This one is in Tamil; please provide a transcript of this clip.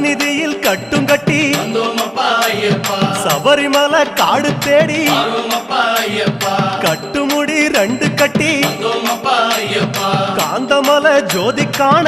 சந்நிதியில் கட்டும் கட்டி சபரிமலை காடு தேடி கட்டுமுடி ரெண்டு கட்டி காந்தமலை ஜோதி காண